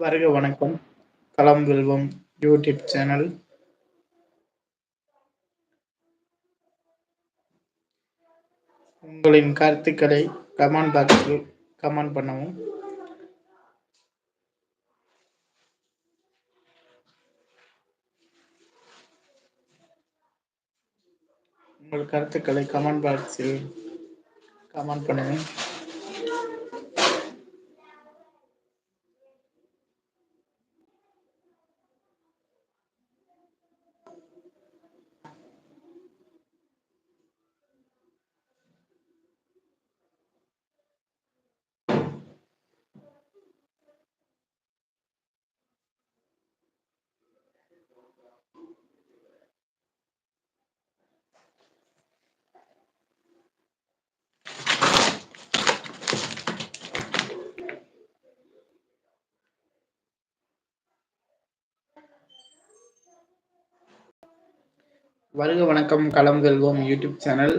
வருக வணக்கம். களம் வெல்வம். YouTube channel. உங்களின் கருத்துக்களை கமெண்ட் பாக்ஸில் கமெண்ட் பண்ணவும். உங்கள் கருத்துக்களை கமெண்ட் பாக்ஸில் கமெண்ட் பண்ணுங்கள் வருக வணக்கம் களம் செல்வோம் யூடியூப் சேனல்.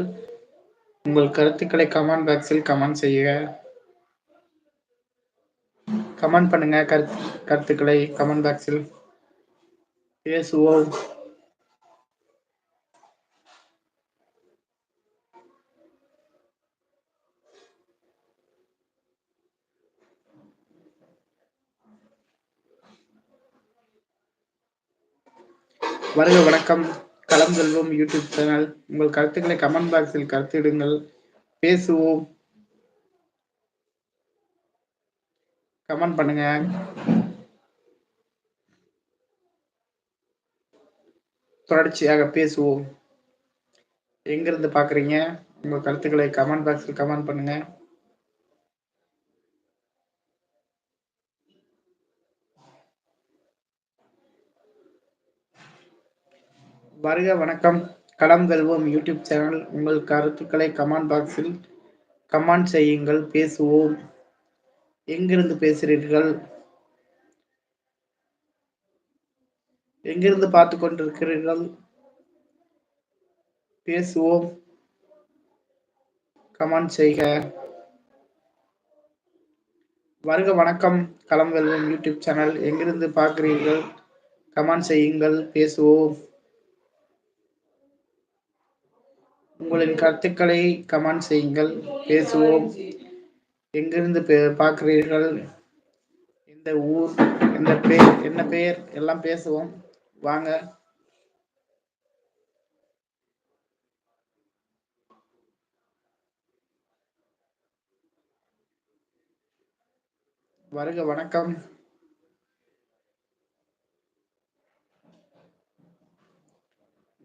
உங்கள் கருத்துக்களை கமெண்ட் பாக்ஸில் கமெண்ட் செய்ய கமெண்ட் பண்ணுங்க கருத்து கருத்துக்களை கமெண்ட் பாக்ஸில் பேசுவோம். வருக வணக்கம். களம் செல்வோம் யூடியூப் சேனல். உங்கள் கருத்துக்களை கமெண்ட் பாக்ஸில் கருத்திடுங்கள். பேசுவோம். கமெண்ட் பண்ணுங்க. தொடர்ச்சியாக பேசுவோம். எங்கிருந்து பாக்குறீங்க? உங்க கருத்துக்களை கமெண்ட் பாக்ஸில் கமெண்ட் பண்ணுங்க. வருக வணக்கம். களம் வெல்வோம் யூடியூப் சேனல் உங்கள் கருத்துக்களை கமெண்ட் பாக்ஸில் கமெண்ட் செய்யுங்கள். பேசுவோம். எங்கிருந்து பேசுகிறீர்கள் எங்கிருந்து பார்த்து கொண்டிருக்கிறீர்கள்? பேசுவோம். கமெண்ட் செய்க. வருக வணக்கம். களம் வெல்வோம் யூடியூப் சேனல் எங்கிருந்து பார்க்கிறீர்கள்? கமெண்ட் செய்யுங்கள். பேசுவோம். உங்களின் கருத்துக்களை கமெண்ட் செய்யுங்கள். பேசுவோம். எங்கிருந்து பார்க்குறீர்கள்? இந்த ஊர்? எந்த பேர்? என்ன பெயர்? எல்லாம் பேசுவோம். வாங்க. வருக வணக்கம்.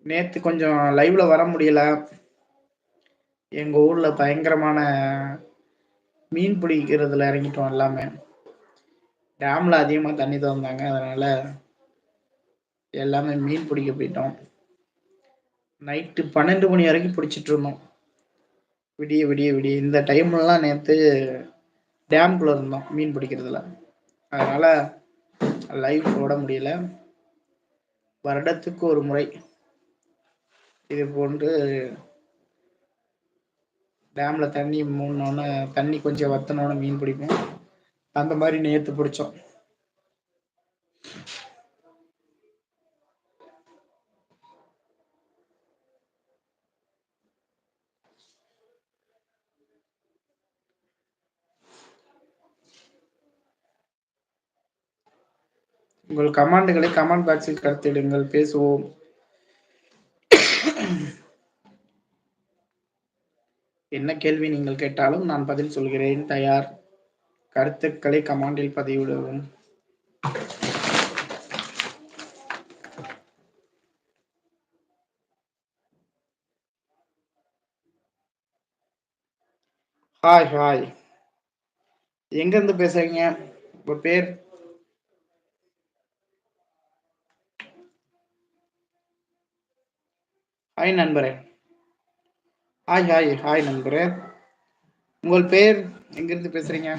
நேத்து கொஞ்சம் லைவ்ல வர முடியல. எங்கள் ஊரில் பயங்கரமான மீன் பிடிக்கிறதுல இறங்கிட்டோம் எல்லாமே. டேமில் அதிகமாக தண்ணி திறந்தாங்க. அதனால் எல்லாமே மீன் பிடிக்க போயிட்டோம். நைட்டு பன்னெண்டு மணி வரைக்கும் பிடிச்சிட்டு இருந்தோம். விடிய விடிய விடிய. இந்த டைம்லலாம் நேற்று டேம்குள்ளே இருந்தோம் மீன் பிடிக்கிறதுல. அதனால் லைஃப் போட முடியல. வருடத்துக்கு ஒரு முறை. இது போன்று டேமில் தண்ணி மூணோன்னு தண்ணி கொஞ்சம் வத்தனோன்னு மீன் பிடிப்போம். அந்த மாதிரி நேற்று பிடிச்சோம். உங்கள் கமாண்டுகளை கமெண்ட் பாக்ஸில் கருத்திடுங்கள் பேசுவோம். என்ன கேள்வி நீங்கள் கேட்டாலும் நான் பதில் சொல்கிறேன். தயார். கருத்துக்களை கமாண்டில் பதிவிடவும். ஹாய் ஹாய் எங்க இருந்து பேசுறீங்க? உங்க பேர்? ஹாய் நண்பரே. ஹாய் ஹாய் ஹாய் நண்பரே. உங்கள் பேர் எங்கிருந்து பேசுறீங்க?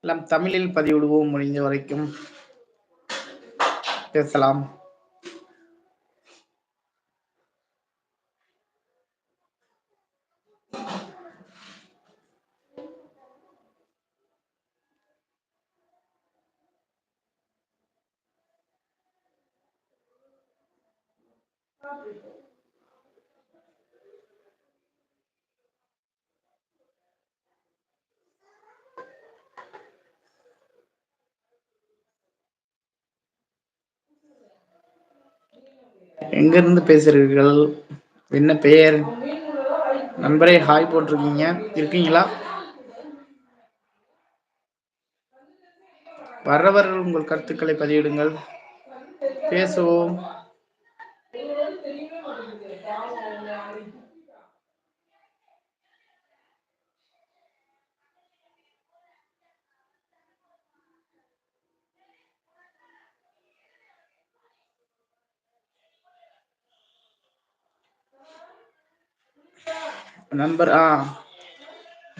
எல்லாம் தமிழில் பதிவிடுவோம் முடிஞ்ச வரைக்கும் பேசலாம். எங்கிருந்து பேசுறீர்கள் என்ன பெயர்? நண்பரே ஹாய் போட்டிருக்கீங்க. இருக்கீங்களா? வர்றவர்கள் உங்கள் கருத்துக்களை பதிவிடுங்கள். பேசுவோம். நண்பர் ஆ.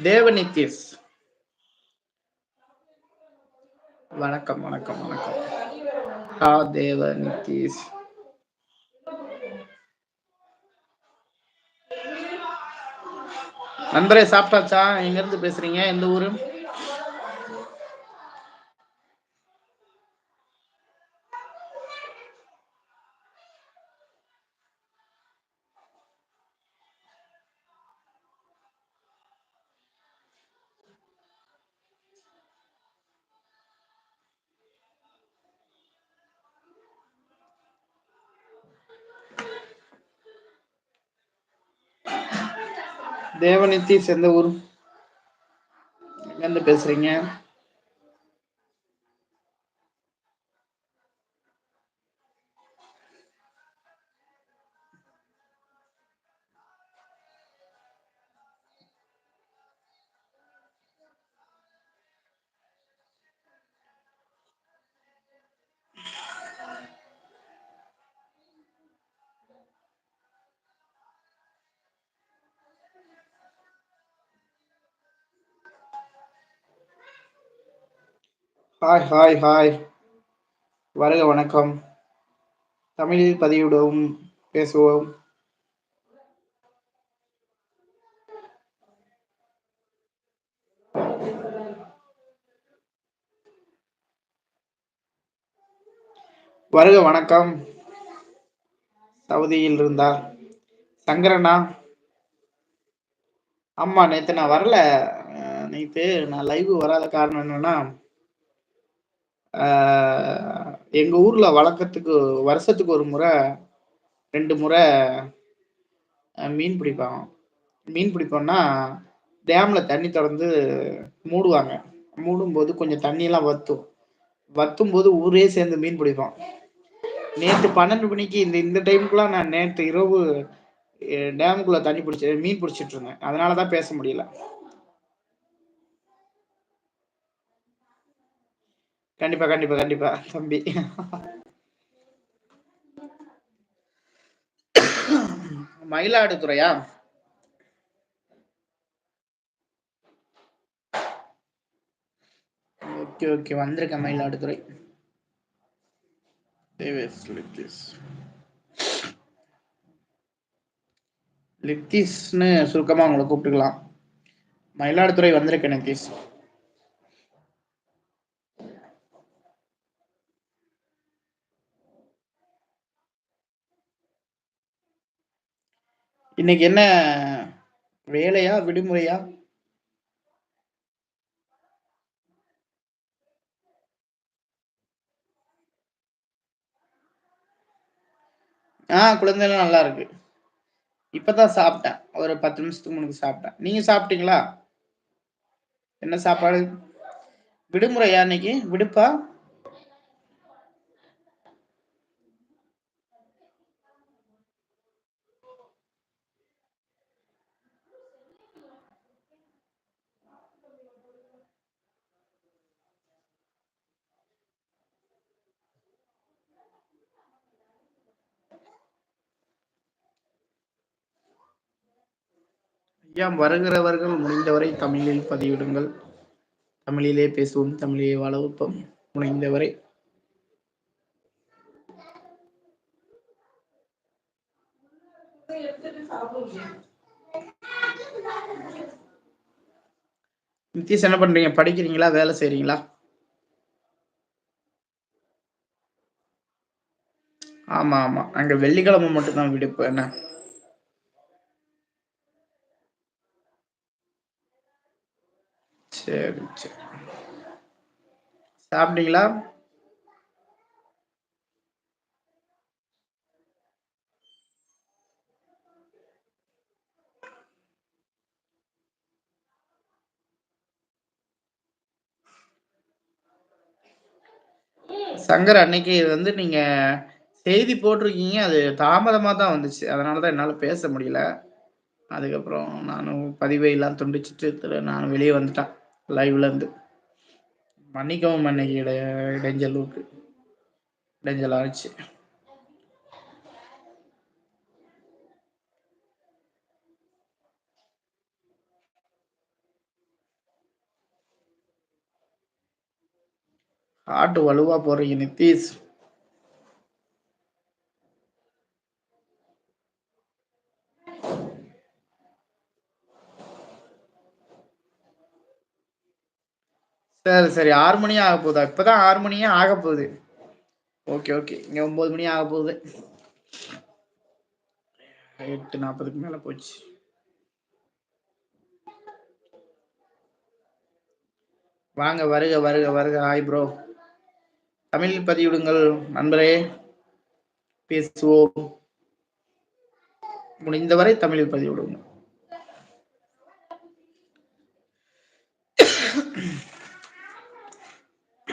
தேவநித்யஸ் வணக்கம் வணக்கம் வணக்கம். ஆ தேவ நித்யேஷ் நண்பரே சாப்பிட்டாச்சா? எங்க இருந்து பேசுறீங்க? எந்த ஊரு? தேவநித்தி சேர்ந்த ஊர். எங்க பேசுறீங்க? ஹாய் ஹாய் ஹாய் வருக வணக்கம். தமிழில் பதிவிடவும் பேசுவோம். வருக வணக்கம். சவுதியில் இருந்தா. சங்கரண்ணா. ஆமா நேத்து நான் வரல. நேத்து நான் லைவ் வராத காரணம் என்னன்னா எங்கள் ஊரில் வழக்கத்துக்கு வருஷத்துக்கு ஒரு முறை ரெண்டு முறை மீன் பிடிப்பாங்க. மீன் பிடிப்போம்னா டேமில் தண்ணி திறந்து மூடுவாங்க. மூடும்போது கொஞ்சம் தண்ணியெல்லாம் வற்றும் வற்றும் போது ஊரே சேர்ந்து மீன் பிடிப்போம். நேற்று பன்னெண்டு மணிக்கு இந்த இந்த டைமுக்குலாம் நான் நேற்று இரவு டேமுக்குள்ளே தண்ணி பிடிச்சி மீன் பிடிச்சிட்டு இருந்தேன். அதனால தான் பேச முடியல. கண்டிப்பா கண்டிப்பா கண்டிப்பா தம்பி. மயிலாடுதுறையா? ஓகே ஓகே வந்திருக்கேன் மயிலாடுதுறை. லிப்திஸ்னு சுருக்கமா உங்களை கூப்பிட்டுக்கலாம். மயிலாடுதுறை வந்திருக்கேன் நித்தீஷ் இன்னைக்கு என்ன வேலையா விடுமுறையா? ஆ குழந்தைலாம் நல்லா இருக்கு. இப்பதான் சாப்பிட்டேன். ஒரு பத்து நிமிஷத்துக்கு முன்னுக்கு சாப்பிட்டேன். நீங்க சாப்பிட்டீங்களா? என்ன சாப்பாடு? விடுமுறையா இன்னைக்கு? விடுப்பா? ஐயா வருகிறவர்கள் முடிந்தவரை தமிழில் பதிவிடுங்கள். தமிழிலே பேசுவோம் தமிழிலே வாழ வைப்போம். முடிந்தவரை. நித்திஷ் என்ன பண்றீங்க? படிக்கிறீங்களா? வேலை செய்றீங்களா? ஆமா ஆமா. அங்க வெள்ளிக்கிழமை மட்டும்தான் விடுப்பு என்ன? சரி சரி. சாப்பிட்டீங்களா? சங்கர் அன்னைக்கு வந்து நீங்க செய்தி போட்டிருக்கீங்க. அது தாமதமா தான் வந்துச்சு. அதனால தான் என்னால் பேச முடியல. அதுக்கப்புறம் நானும் பதிவை எல்லாம் துண்டிச்சிட்டு நான் வெளியே வந்துட்டேன். லைவ்லேருந்து மன்னிக்கவும் அன்னைக்கு இட இடைஞ்சலுக்கு. இடைஞ்சல் ஆச்சு ஹார்ட் வலுவாக போடுறீங்க நித்தீஷ். சரி சரி. ஆறு மணி ஆக போதா இப்பதான் ஆறு மணியே ஆக போகுது. Okay okay. இங்க ஒன்பது மணி ஆக போகுது. எட்டு நாற்பதுக்கு மேல போச்சு. வாங்க வருக வருக வருக. ஹாய் ப்ரோ தமிழ் பதிவிடுங்கள் நண்பரே. பேசுவோம். முடிந்தவரை தமிழில் பதிவிடுங்கள்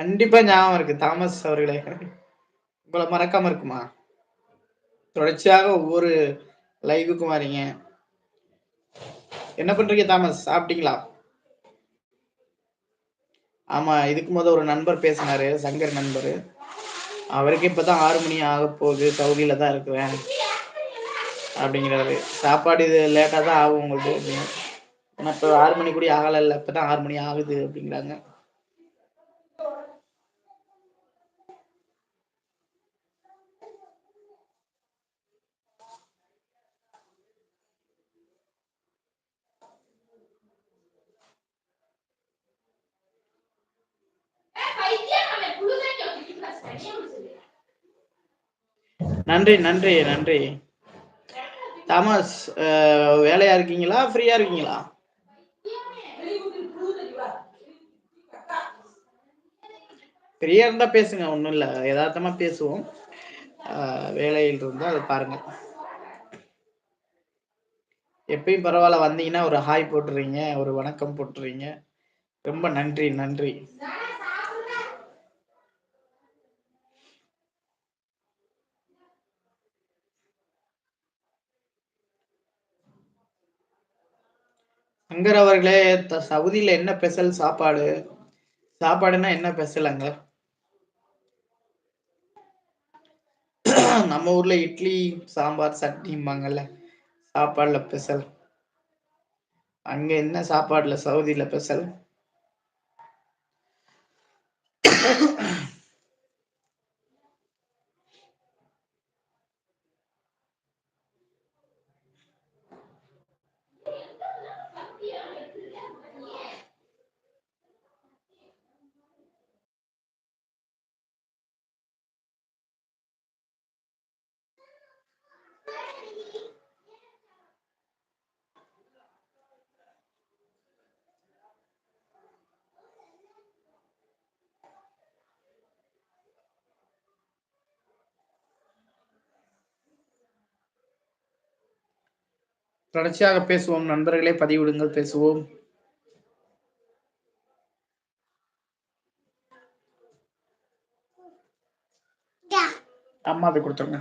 கண்டிப்பா ஞாபகம் இருக்கு. தாமஸ் அவர்களே. உங்களை மறக்காம இருக்குமா? தொடர்ச்சியாக ஒவ்வொரு லைவுக்கும் வரீங்க. என்ன பண்றீங்க தாமஸ்? சாப்பிட்டீங்களா? ஆமா இதுக்கு முத ஒரு நண்பர் பேசினாரு. சங்கர் நண்பர். அவருக்கு இப்பதான் ஆறு மணி ஆக போகுது. சவுதியில தான் இருக்கிறேன். அப்படிங்கிறாரு. சாப்பாடு இது லேட்டா தான் ஆகும் உங்களுக்கு அப்படின்னு இப்போ ஆறு மணி கூட ஆகலை இல்லை இப்பதான் ஆறு மணி ஆகுது அப்படிங்கிறாங்க. நன்றி நன்றி நன்றி. தாமஸ் வேலையா இருக்கீங்களா? ஃப்ரீயா இருக்கீங்களா? ஃப்ரீயா இருந்தா பேசுங்க ஒன்றும் இல்லை. யதார்த்தமா பேசுவோம். வேலையில் இருந்தால் அதை பாருங்க. எப்பயும் பரவாயில்ல வந்தீங்கன்னா ஒரு ஹாய் போட்டுறீங்க ஒரு வணக்கம் போட்டுறீங்க. ரொம்ப நன்றி நன்றி. அங்கர் அவர்களே சவுதியில என்ன ஸ்பெஷல் சாப்பாடு? சாப்பாடுன்னா என்ன ஸ்பெஷல் அங்க நம்ம ஊர்ல இட்லி சாம்பார் சட்னிம்பாங்கல்ல சாப்பாடுல ஸ்பெஷல் அங்க என்ன சாப்பாடுல சவுதியில ஸ்பெஷல் தொடர்ச்சியாக பேசுவோம். நண்பர்களே பதிவிடுங்கள் பேசுவோம். அம்மா அதை கொடுத்துருங்க.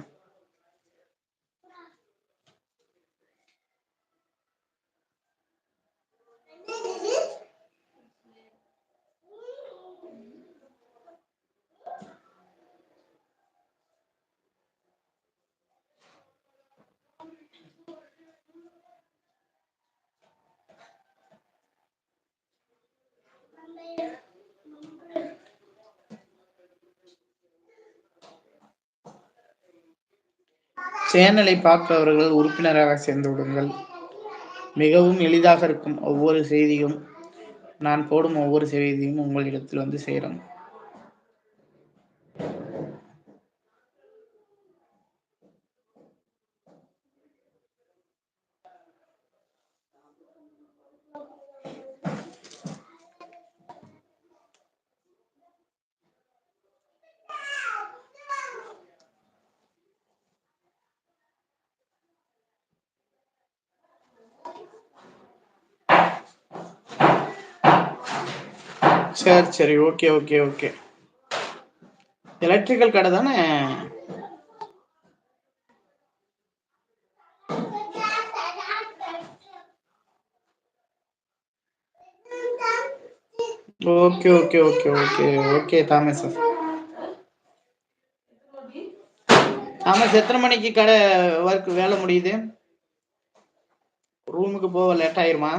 சேனலை பார்ப்பவர்கள் உறுப்பினராக சேர்ந்து விடுங்கள். மிகவும் எளிதாக இருக்கும் ஒவ்வொரு செய்தியும். நான் போடும் ஒவ்வொரு செய்தியும் உங்களிடத்தில் வந்து சேரும். சரி சரி. Okay okay okay. எலக்ட்ரிக்கல் கடை தானே? Okay okay okay okay. Okay Thomas Thomas எத்தனை மணிக்கு கடை ஒர்க் வேலை முடியுது? ரூமுக்கு போக லேட் ஆயிருமா?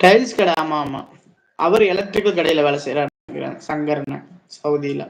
டைல்ஸ் கடை ஆமா ஆமா. அவர் எலக்ட்ரிக்கல் கடையில வேலை செய்யறாரு சங்கர்னு சவுதியில.